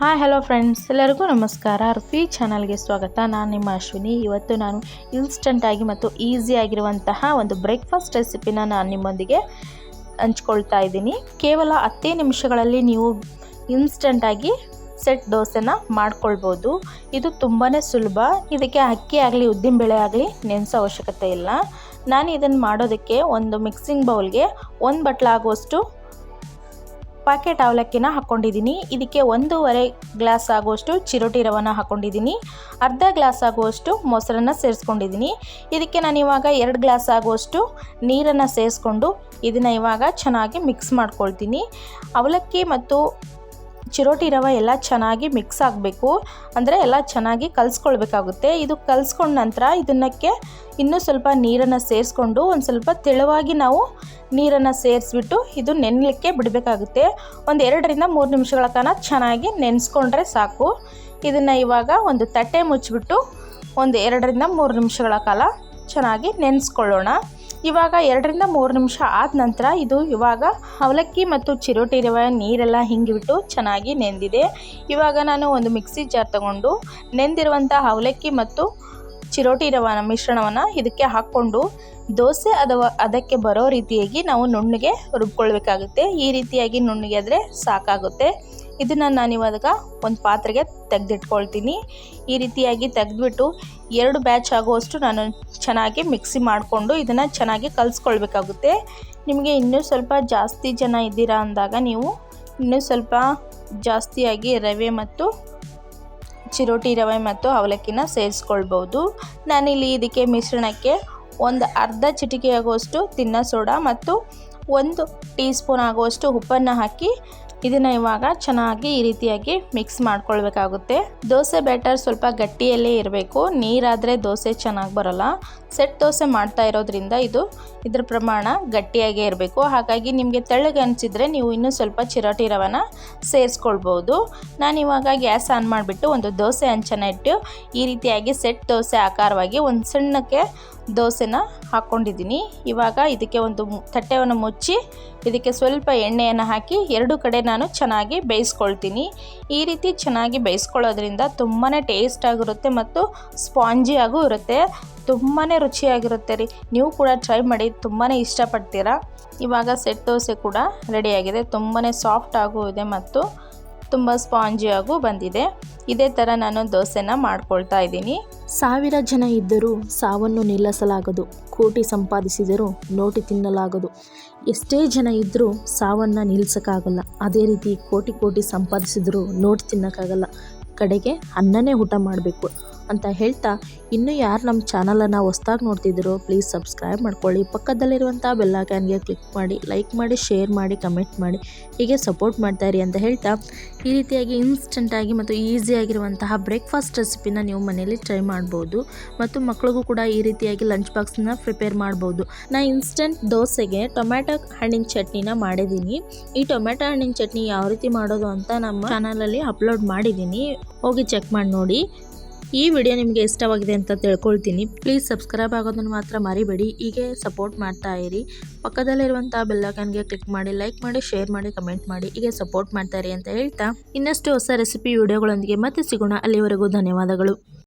Hi hello friends ಎಲ್ಲರಿಗೂ ನಮಸ್ಕಾರ. ರುಫಿ ಚಾನಲ್ಗೆ ಸ್ವಾಗತ. ನಾನು ನಿಮ್ಮ ಅಶ್ವಿನಿ. ಇವತ್ತು ನಾನು ಇನ್ಸ್ಟಂಟಾಗಿ ಮತ್ತು ಈಸಿ ಆಗಿರುವಂತಹ ಒಂದು ಬ್ರೇಕ್ಫಾಸ್ಟ್ ರೆಸಿಪಿನ ನಾನು ನಿಮ್ಮೊಂದಿಗೆ ಹಂಚ್ಕೊಳ್ತಾ ಇದ್ದೀನಿ. ಕೇವಲ ಹತ್ತೇ ನಿಮಿಷಗಳಲ್ಲಿ ನೀವು ಇನ್ಸ್ಟಂಟಾಗಿ ಸೆಟ್ ದೋಸೆನ ಮಾಡ್ಕೊಳ್ಬೋದು. ಇದು ತುಂಬಾ ಸುಲಭ. ಇದಕ್ಕೆ ಅಕ್ಕಿ ಆಗಲಿ ಉದ್ದಿನಬೇಳೆ ಆಗಲಿ ನೆನೆಸೋ ಅವಶ್ಯಕತೆ ಇಲ್ಲ. ನಾನು ಇದನ್ನು ಮಾಡೋದಕ್ಕೆ ಒಂದು ಮಿಕ್ಸಿಂಗ್ ಬೌಲ್ಗೆ ಒಂದು ಬಟ್ಲಾಗುವಷ್ಟು ಪ್ಯಾಕೆಟ್ ಅವಲಕ್ಕಿನ ಹಾಕ್ಕೊಂಡಿದ್ದೀನಿ ಇದಕ್ಕೆ ಒಂದೂವರೆ ಗ್ಲಾಸ್ ಆಗುವಷ್ಟು ಚಿರೋಟಿ ರವನ ಹಾಕ್ಕೊಂಡಿದ್ದೀನಿ ಅರ್ಧ ಗ್ಲಾಸ್ ಆಗುವಷ್ಟು ಮೊಸರನ್ನು ಸೇರಿಸ್ಕೊಂಡಿದ್ದೀನಿ. ಇದಕ್ಕೆ ನಾನು ಇವಾಗ ಎರಡು ಗ್ಲಾಸ್ ಆಗುವಷ್ಟು ನೀರನ್ನು ಸೇರಿಸ್ಕೊಂಡು ಇದನ್ನು ಇವಾಗ ಚೆನ್ನಾಗಿ ಮಿಕ್ಸ್ ಮಾಡ್ಕೊಳ್ತೀನಿ. ಅವಲಕ್ಕಿ ಮತ್ತು ಚಿರೋಟಿ ರವೆ ಎಲ್ಲ ಚೆನ್ನಾಗಿ ಮಿಕ್ಸ್ ಆಗಬೇಕು. ಅಂದರೆ ಎಲ್ಲ ಚೆನ್ನಾಗಿ ಕಲಿಸ್ಕೊಳ್ಬೇಕಾಗುತ್ತೆ. ಇದು ಕಲಿಸ್ಕೊಂಡ ನಂತರ ಇದನ್ನಕ್ಕೆ ಇನ್ನೂ ಸ್ವಲ್ಪ ನೀರನ್ನು ಸೇರಿಸ್ಕೊಂಡು ಒಂದು ಸ್ವಲ್ಪ ತೆಳುವಾಗಿ ನಾವು ನೀರನ್ನು ಸೇರಿಸ್ಬಿಟ್ಟು ಇದು ನೆನಲಿಕ್ಕೆ ಬಿಡಬೇಕಾಗುತ್ತೆ. ಒಂದು ಎರಡರಿಂದ ಮೂರು ನಿಮಿಷಗಳ ಕಾಲ ಚೆನ್ನಾಗಿ ನೆನೆಸ್ಕೊಂಡ್ರೆ ಸಾಕು. ಇದನ್ನು ಇವಾಗ ಒಂದು ತಟ್ಟೆ ಮುಚ್ಚಿಬಿಟ್ಟು ಒಂದು ಎರಡರಿಂದ ಮೂರು ನಿಮಿಷಗಳ ಕಾಲ ಚೆನ್ನಾಗಿ ನೆನೆಸ್ಕೊಳ್ಳೋಣ. ಇವಾಗ ಎರಡರಿಂದ ಮೂರು ನಿಮಿಷ ಆದ ನಂತರ ಇದು ಇವಾಗ ಅವಲಕ್ಕಿ ಮತ್ತು ಚಿರೋಟಿ ರವೆ ನೀರೆಲ್ಲ ಹಿಂಗಿಬಿಟ್ಟು ಚೆನ್ನಾಗಿ ನೆಂದಿದೆ. ಇವಾಗ ನಾನು ಒಂದು ಮಿಕ್ಸಿ ಜಾರ್ ತಗೊಂಡು ನೆಂದಿರುವಂಥ ಅವಲಕ್ಕಿ ಮತ್ತು ಚಿರೋಟಿ ರವನ ಮಿಶ್ರಣವನ್ನು ಇದಕ್ಕೆ ಹಾಕ್ಕೊಂಡು ದೋಸೆ ಅಥವಾ ಅದಕ್ಕೆ ಬರೋ ರೀತಿಯಾಗಿ ನಾವು ನುಣ್ಣಗೆ ರುಬ್ಕೊಳ್ಬೇಕಾಗುತ್ತೆ. ಈ ರೀತಿಯಾಗಿ ನುಣ್ಣಗೆ ಆದರೆ ಸಾಕಾಗುತ್ತೆ. ಇದನ್ನು ನಾನು ಇವಾಗ ಒಂದು ಪಾತ್ರೆಗೆ ತೆಗೆದಿಟ್ಕೊಳ್ತೀನಿ. ಈ ರೀತಿಯಾಗಿ ತೆಗೆದ್ಬಿಟ್ಟು ಎರಡು ಬ್ಯಾಚ್ ಆಗುವಷ್ಟು ನಾನು ಚೆನ್ನಾಗಿ ಮಿಕ್ಸಿ ಮಾಡಿಕೊಂಡು ಇದನ್ನು ಚೆನ್ನಾಗಿ ಕಲಿಸ್ಕೊಳ್ಬೇಕಾಗುತ್ತೆ. ನಿಮಗೆ ಇನ್ನೂ ಸ್ವಲ್ಪ ಜಾಸ್ತಿ ಜನ ಇದ್ದೀರಾ ಅಂದಾಗ ನೀವು ಇನ್ನೂ ಸ್ವಲ್ಪ ಜಾಸ್ತಿಯಾಗಿ ರವೆ ಮತ್ತು ಚಿರೋಟಿ ರವೆ ಮತ್ತು ಅವಲಕ್ಕಿನ ಸೇರಿಸ್ಕೊಳ್ಬೋದು. ನಾನಿಲ್ಲಿ ಇದಕ್ಕೆ ಮಿಶ್ರಣಕ್ಕೆ ಒಂದು ಅರ್ಧ ಚಿಟಿಕೆ ಆಗುವಷ್ಟು ತಿನ್ನ ಸೋಡಾ ಮತ್ತು ಒಂದು ಟೀ ಸ್ಪೂನ್ ಆಗುವಷ್ಟು ಉಪ್ಪನ್ನು ಹಾಕಿ ಇದನ್ನು ಇವಾಗ ಚೆನ್ನಾಗಿ ಈ ರೀತಿಯಾಗಿ ಮಿಕ್ಸ್ ಮಾಡ್ಕೊಳ್ಬೇಕಾಗುತ್ತೆ. ದೋಸೆ ಬ್ಯಾಟರ್ ಸ್ವಲ್ಪ ಗಟ್ಟಿಯಲ್ಲೇ ಇರಬೇಕು. ನೀರಾದರೆ ದೋಸೆ ಚೆನ್ನಾಗಿ ಬರೋಲ್ಲ. ಸೆಟ್ ದೋಸೆ ಮಾಡ್ತಾ ಇರೋದ್ರಿಂದ ಇದು ಇದ್ರ ಪ್ರಮಾಣ ಗಟ್ಟಿಯಾಗೇ ಇರಬೇಕು. ಹಾಗಾಗಿ ನಿಮಗೆ ತೆಳ್ಳಗೆ ಅನಿಸಿದರೆ ನೀವು ಇನ್ನೂ ಸ್ವಲ್ಪ ಚಿರೋಟಿ ರವನ ಸೇರಿಸ್ಕೊಳ್ಬೋದು. ನಾನು ಇವಾಗ ಗ್ಯಾಸ್ ಆನ್ ಮಾಡಿಬಿಟ್ಟು ಒಂದು ದೋಸೆ ಹಂಚನ ಇಟ್ಟು ಈ ರೀತಿಯಾಗಿ ಸೆಟ್ ದೋಸೆ ಆಕಾರವಾಗಿ ಒಂದು ಸಣ್ಣಕ್ಕೆ ದೋಸೆನ ಹಾಕ್ಕೊಂಡಿದ್ದೀನಿ ಇವಾಗ ಇದಕ್ಕೆ ಒಂದು ತಟ್ಟೆಯನ್ನು ಮುಚ್ಚಿ ಇದಕ್ಕೆ ಸ್ವಲ್ಪ ಎಣ್ಣೆಯನ್ನು ಹಾಕಿ ಎರಡು ಕಡೆ ನಾನು ಚೆನ್ನಾಗಿ ಬೇಯಿಸ್ಕೊಳ್ತೀನಿ. ಈ ರೀತಿ ಚೆನ್ನಾಗಿ ಬೇಯಿಸ್ಕೊಳ್ಳೋದ್ರಿಂದ ತುಂಬಾ ಟೇಸ್ಟ್ ಆಗಿರುತ್ತೆ ಮತ್ತು ಸ್ಪಾಂಜಿಯಾಗೂ ಇರುತ್ತೆ. ತುಂಬಾ ರುಚಿಯಾಗಿರುತ್ತೆ ರೀ. ನೀವು ಕೂಡ ಟ್ರೈ ಮಾಡಿ ತುಂಬಾ ಇಷ್ಟಪಡ್ತೀರಾ? ಇವಾಗ ಸೆಟ್ ದೋಸೆ ಕೂಡ ರೆಡಿಯಾಗಿದೆ. ತುಂಬಾ ಸಾಫ್ಟ್ ಆಗೂ ಇದೆ ಮತ್ತು ತುಂಬ ಸ್ಪಾಂಜಿಯಾಗೂ ಬಂದಿದೆ. ಇದೇ ಥರ ನಾನು ದೋಸೆನ ಮಾಡ್ಕೊಳ್ತಾ ಇದ್ದೀನಿ. ಸಾವಿರ ಜನ ಇದ್ದರೂ ಸಾವನ್ನು ನಿಲ್ಲಿಸಲಾಗದು. ಕೋಟಿ ಸಂಪಾದಿಸಿದರೂ ನೋಟಿ ತಿನ್ನಲಾಗದು. ಎಷ್ಟೇ ಜನ ಇದ್ದರೂ ಸಾವನ್ನು ನಿಲ್ಲಿಸೋಕ್ಕಾಗಲ್ಲ. ಅದೇ ರೀತಿ ಕೋಟಿ ಕೋಟಿ ಸಂಪಾದಿಸಿದರೂ ನೋಟಿ ತಿನ್ನೋಕ್ಕಾಗಲ್ಲ. ಕಡೆಗೆ ಅನ್ನನೇ ಊಟ ಮಾಡಬೇಕು. ಅಂತ ಹೇಳ್ತಾ ಇನ್ನೂ ಯಾರು ನಮ್ಮ ಚಾನಲನ್ನು ಹೊಸ್ದಾಗಿ ನೋಡ್ತಿದ್ದೀರೋ ಪ್ಲೀಸ್ ಸಬ್ಸ್ಕ್ರೈಬ್ ಮಾಡ್ಕೊಳ್ಳಿ. ಪಕ್ಕದಲ್ಲಿರುವಂಥ ಬೆಲ್ಲೈಕನ್ಗೆ ಕ್ಲಿಕ್ ಮಾಡಿ ಲೈಕ್ ಮಾಡಿ ಶೇರ್ ಮಾಡಿ ಕಮೆಂಟ್ ಮಾಡಿ. ಹೀಗೆ ಸಪೋರ್ಟ್ ಮಾಡ್ತಾಯಿರಿ ಅಂತ ಹೇಳ್ತಾ ಈ ರೀತಿಯಾಗಿ ಇನ್ಸ್ಟೆಂಟಾಗಿ ಮತ್ತು ಈಸಿಯಾಗಿರುವಂತಹ ಬ್ರೇಕ್ಫಾಸ್ಟ್ ರೆಸಿಪಿನ ನೀವು ಮನೆಯಲ್ಲಿ ಟ್ರೈ ಮಾಡ್ಬೋದು. ಮತ್ತು ಮಕ್ಳಿಗೂ ಕೂಡ ಈ ರೀತಿಯಾಗಿ ಲಂಚ್ ಬಾಕ್ಸ್ನ ಪ್ರಿಪೇರ್ ಮಾಡ್ಬೋದು. ನಾ ಇನ್ಸ್ಟೆಂಟ್ ದೋಸೆಗೆ ಟೊಮ್ಯಾಟೊ ಹಣ್ಣಿನ ಚಟ್ನಿನ ಮಾಡಿದ್ದೀನಿ. ಈ ಟೊಮ್ಯಾಟೊ ಹಣ್ಣಿನ ಚಟ್ನಿ ಯಾವ ರೀತಿ ಮಾಡೋದು ಅಂತ ನಮ್ಮ ಚಾನಲಲ್ಲಿ ಅಪ್ಲೋಡ್ ಮಾಡಿದ್ದೀನಿ. ಹೋಗಿ ಚೆಕ್ ಮಾಡಿ ನೋಡಿ. ಈ ವಿಡಿಯೋ ನಿಮಗೆ ಇಷ್ಟವಾಗಿದೆ ಅಂತ ತಿಳ್ಕೊಳ್ತೀನಿ. ಪ್ಲೀಸ್ ಸಬ್ಸ್ಕ್ರೈಬ್ ಆಗೋದನ್ನು ಮಾತ್ರ ಮರಿಬೇಡಿ. ಹೀಗೆ ಸಪೋರ್ಟ್ ಮಾಡ್ತಾ ಇರಿ. ಪಕ್ಕದಲ್ಲಿರುವಂಥ ಬೆಲ್ಲೈಕನ್ಗೆ ಕ್ಲಿಕ್ ಮಾಡಿ ಲೈಕ್ ಮಾಡಿ ಶೇರ್ ಮಾಡಿ ಕಮೆಂಟ್ ಮಾಡಿ. ಹೀಗೆ ಸಪೋರ್ಟ್ ಮಾಡ್ತಾ ಇರಿ ಅಂತ ಹೇಳ್ತಾ ಇನ್ನಷ್ಟು ಹೊಸ ರೆಸಿಪಿ ವಿಡಿಯೋಗಳೊಂದಿಗೆ ಮತ್ತೆ ಸಿಗೋಣ. ಅಲ್ಲಿವರೆಗೂ ಧನ್ಯವಾದಗಳು.